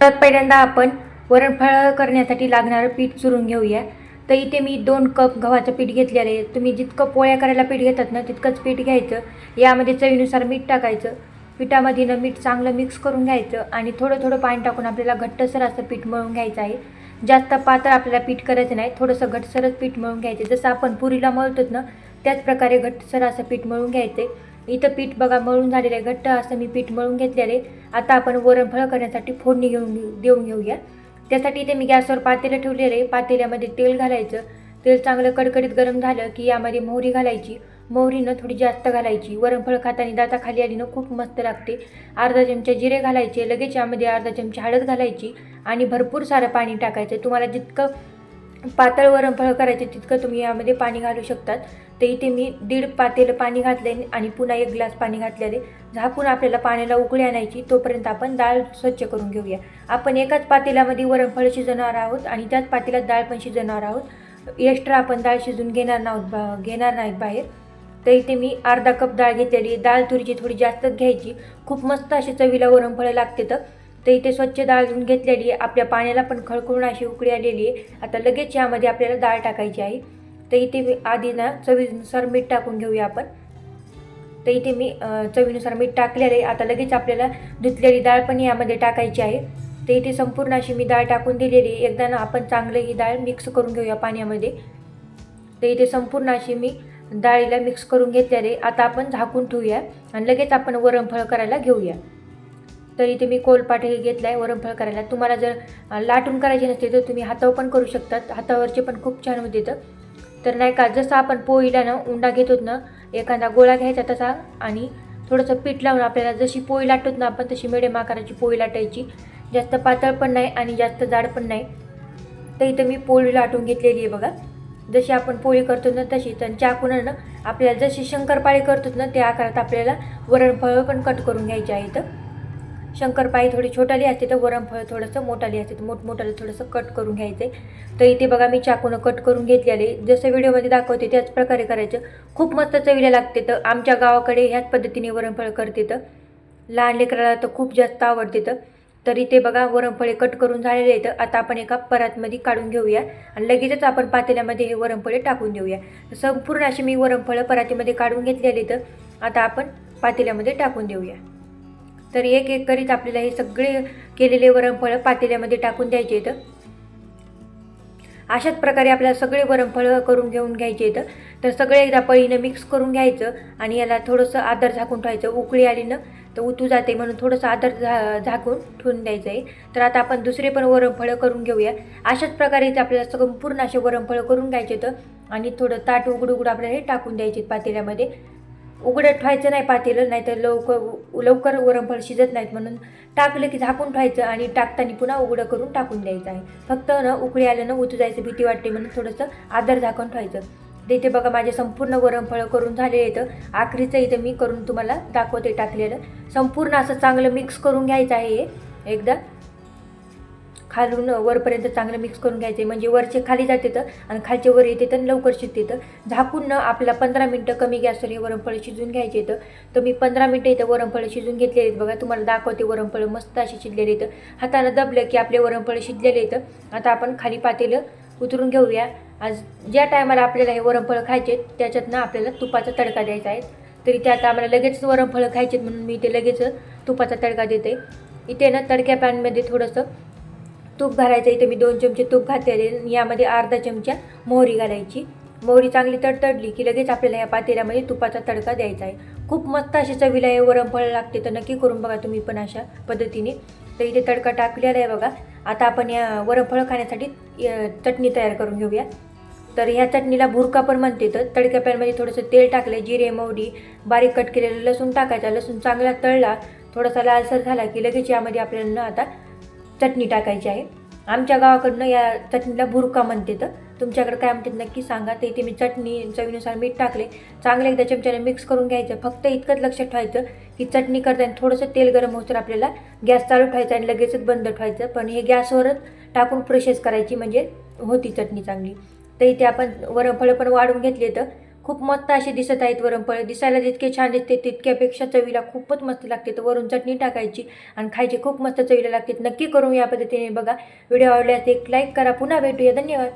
तर पहिल्यांदा आपण वरणफळ करण्यासाठी लागणारं पीठ चुरून घेऊया. तर इथे मी दोन कप गव्हाचं पीठ घेतलेलं आहे. तुम्ही जितकं पोळ्या करायला पीठ घेतात ना तितकंच पीठ घ्यायचं. यामध्ये चवीनुसार मीठ टाकायचं. पिठामध्ये ना मीठ चांगलं मिक्स करून घ्यायचं आणि थोडं थोडं पाणी टाकून आपल्याला घट्टसर असं पीठ मळून घ्यायचं आहे. जास्त पातळ आपल्याला पीठ करायचं नाही थोडंसं घट्टसरच पीठ मळून घ्यायचं जसं आपण पुरीला मळतोत ना त्याच प्रकारे घट्टसर असं पीठ मळून घ्यायचं आहे. इथं पीठ बघा मळून झालेलं आहे. घट्ट असं मी पीठ मळून घेतलेलं आहे. आता आपण वरणफळ करण्यासाठी फोडणी घेऊन देऊन घेऊया. त्यासाठी इथे मी गॅसवर पातेलं ठेवलेलं आहे. पातेल्यामध्ये तेल घालायचं. तेल चांगलं कडकडीत गरम झालं की यामध्ये मोहरी घालायची. मोहरीनं थोडी जास्त घालायची. वरणफळ खाताना दाताखाली आली ना खूप मस्त लागते. अर्धा चमचा जिरे घालायचे. लगेच यामध्ये अर्धा चमचा हळद घालायची आणि भरपूर सारं पाणी टाकायचं. तुम्हाला जितकं पातळ वरणफळ करायचं तितकं तुम्ही यामध्ये पाणी घालू शकतात. तर इथे मी दीड पातेलं पाणी घातले आणि पुन्हा एक ग्लास पाणी घातलेले झाकून आपल्याला पाण्याला उकळी आणायची तोपर्यंत आपण डाळ स्वच्छ करून घेऊया. आपण एकाच पातेल्यामध्ये वरणफळ शिजवणार आहोत आणि त्याच पातेल्यात डाळ पण शिजवणार आहोत. एक्स्ट्रा आपण डाळ शिजून घेणार नाहोत बा घेणार नाहीत बाहेर. तर इथे मी अर्धा कप डाळ घेतलेली डाळ तुरीची थोडी जास्तच घ्यायची. खूप मस्त अशी चवीला वरणफळं लागते तर. तर इथे स्वच्छ डाळ धुवून घेतलेली आहे. आपल्या पाण्याला पण खळखळून अशी उकळी आलेली आहे. आता लगेच यामध्ये आपल्याला डाळ टाकायची आहे. तर इथे मी आधी ना चवीनुसार मीठ टाकून घेऊया आपण. तर इथे मी चवीनुसार मीठ टाकलेलं आहे. आता लगेच आपल्याला धुतलेली डाळ पण यामध्ये टाकायची आहे. तर इथे संपूर्ण अशी मी डाळ टाकून दिलेली आहे. एकदा ना आपण चांगलं ही डाळ मिक्स करून घेऊया पाण्यामध्ये. तर इथे संपूर्ण अशी मी डाळीला मिक्स करून घेतलेली आता आपण झाकून ठेवूया. आणि लगेच आपण वरणफळ करायला घेऊया. तर इथे मी कोलपाट हे घेतला आहे वरणफळ करायला. तुम्हाला जर लाटून करायचे नसते तर तुम्ही हातावर पण करू शकतात. हातावरचे पण खूप छान होते तर तर नाही का जसं आपण पोळीला ना उंडा घेतो ना एखादा गोळा घ्यायचा तसा आणि थोडंसं पीठ लावून आपल्याला जशी पोळी लाटत ना आपण तशी मिडियम आकाराची पोळी लाटायची. जास्त पातळ पण नाही आणि जास्त जाड पण नाही. तर इथं मी पोळी लाटून घेतलेली आहे बघा. जशी आपण पोळी करतो ना तशी तर चाकून ना आपल्याला जशी शंकरपाळी करतो ना त्या आकारात आपल्याला वरणफळं पण कट करून घ्यायची आहे इथं. शंकरपाळी थोडी छोटाली असते तर वरणफळ थोडंसं मोठाली असते तर मोठमोठालं थोडंसं कट करून घ्यायचं. आहे तर इथे बघा मी चाकूनं कट करून घेतलेले. जसं व्हिडिओमध्ये दाखवते त्याच प्रकारे करायचं. खूप मस्त चवीला लागते तर आमच्या गावाकडे ह्याच पद्धतीने वरणफळ करते तर लहान लेकराला तर खूप जास्त आवडते तर तर इथे बघा वरणफळे कट करून झालेले आहेत. आता आपण एका परातमध्ये काढून घेऊया. आणि लगेचच आपण पातेल्यामध्ये हे वरणफळे टाकून देऊया. संपूर्ण अशी मी वरणफळं परातीमध्ये काढून घेतलेले तर आता आपण पातेल्यामध्ये टाकून देऊया. तर एक एक करीत आपल्याला हे सगळे केलेले वरणफळं पातेल्यामध्ये टाकून द्यायचे आहेत. अशाच प्रकारे आपल्याला सगळे वरणफळं करून घेऊन घ्यायचे आहेत. तर सगळे एकदा पळीनं मिक्स करून घ्यायचं आणि याला थोडंसं आदर झाकून ठेवायचं. उकळी आली ना तर उतू जाते म्हणून थोडंसं आदर झा झाकून ठेवून द्यायचं आहे. तर आता आपण दुसरे पण वरणफळं करून घेऊया. अशाच प्रकारे इथे आपल्याला संपूर्ण असे वरणफळं करून घ्यायचे तर आणि थोडं ताट उघड उघड आपल्याला हे टाकून द्यायचे पातेल्यामध्ये. उघडं ठेवायचं नाही पातेलं नाही तर लवकर लवकर वरणफळ शिजत नाहीत म्हणून टाकलं की झाकून ठेवायचं आणि टाकताना पुन्हा उघडं करून टाकून द्यायचं आहे. फक्त ना उकळी आलं ना उतू जायचं भीती वाटते म्हणून थोडंसं आदर झाकून ठेवायचं. तर इथे बघा माझे संपूर्ण वरणफळं करून झाले आहेत आखरीचं इथं मी करून तुम्हाला दाखवते टाकलेलं. संपूर्ण असं चांगलं मिक्स करून घ्यायचं आहे हे. एकदा खालून वरपर्यंत चांगलं मिक्स करून घ्यायचे म्हणजे वरचे खाली जाते तर आणि खालचे वर येते तर लवकर शिजते तर. झाकून न आपल्याला पंधरा मिनटं कमी गॅसवर हे वरमफळं शिजून घ्यायचे तर. तर मी पंधरा मिनटं इथं वरमफळं शिजून घेतलेले आहेत बघा. तुम्हाला दाखवते वरमफळं मस्त असे शिजलेले आहेत. हातानं दबलं की आपले वरणफळं शिजलेले आहेत. आता आपण खाली पातेलं उतरून घेऊया. आज ज्या टायमाला आपल्याला हे वरमफळं खायचे आहेत, त्याच्यातनं आपल्याला तुपाचा तडका द्यायचा आहे. तरी त्यात आम्हाला लगेच वरणफळं खायचे आहेत म्हणून मी इथे लगेच तुपाचा तडका देते. इथे ना तडक्या पॅनमध्ये थोडंसं तूप घालायचं इथे मी दोन चमचे तूप घातलेले आणि यामध्ये अर्धा चमचा मोहरी घालायची. मोहरी चांगली तडतडली की लगेच आपल्याला या पातेल्यामध्ये तुपाचा तडका द्यायचा आहे. खूप मस्त अशी चवीला हे वरमफळ लागते तर नक्की करून बघा तुम्ही पण अशा पद्धतीने. तर इथे तडका टाकलेला आहे बघा. आता आपण या वरमफळ खाण्यासाठी चटणी तयार करून घेऊया. तर ह्या चटणीला भुरका पण म्हणते तर तडक्या पॅनमध्ये थोडंसं तेल टाकलं जिरे मोहरी बारीक कट केलेलं लसूण टाकायचा. लसूण चांगला तळला थोडासा लालसर झाला की लगेच यामध्ये आपल्याला न आता चटणी टाकायची आहे. आमच्या गावाकडनं या चटणीला भुरका म्हणते तर. तुमच्याकडे काय म्हणतात नक्की सांगा. तर इथे मी चटणी चवीनुसार मीठ टाकले. चांगलं एकदा चमच्याने मिक्स करून घ्यायचं. फक्त इतकंच लक्षात ठेवायचं की चटणी करताना थोडंसं तेल गरम होतं आपल्याला गॅस चालू ठेवायचा आणि लगेचच बंद ठेवायचं. पण हे गॅसवरच टाकून प्रोसेस करायची. म्हणजे होती चटणी चांगली. तर इथे आपण वरफळं पण वाढून घेतले तर खूप मस्त असे दिसत आहेत वरणफळं दिसायला जितके छान दिसते तितक्यापेक्षा चवीला खूपच मस्त लागते. तर वरून चटणी टाकायची आणि खायची खूप मस्त चवीला लागते. नक्की करून या पद्धतीने बघा. व्हिडिओ आवडल्यास एक लाईक करा. पुन्हा भेटूया. धन्यवाद.